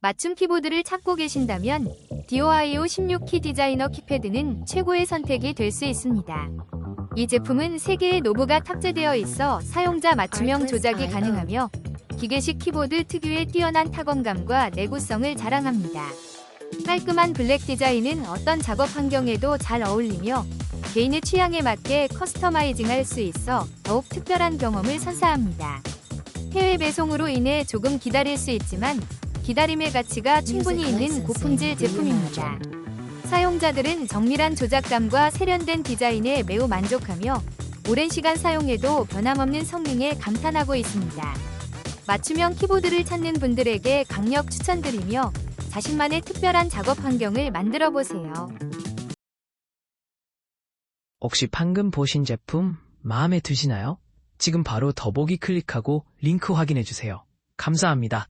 맞춤 키보드를 찾고 계신다면 DOIO 16키 디자이너 키패드는 최고의 선택이 될 수 있습니다. 이 제품은 3개의 노브가 탑재되어 있어 사용자 맞춤형 조작이 가능하며 기계식 키보드 특유의 뛰어난 타건감과 내구성을 자랑합니다. 깔끔한 블랙 디자인은 어떤 작업 환경에도 잘 어울리며 개인의 취향에 맞게 커스터마이징할 수 있어 더욱 특별한 경험을 선사합니다. 해외 배송으로 인해 조금 기다릴 수 있지만 기다림의 가치가 충분히 있는 고품질 제품입니다. 사용자들은 정밀한 조작감과 세련된 디자인에 매우 만족하며 오랜 시간 사용해도 변함없는 성능에 감탄하고 있습니다. 맞춤형 키보드를 찾는 분들에게 강력 추천드리며 자신만의 특별한 작업 환경을 만들어 보세요. 혹시 방금 보신 제품 마음에 드시나요? 지금 바로 더보기 클릭하고 링크 확인해 주세요. 감사합니다.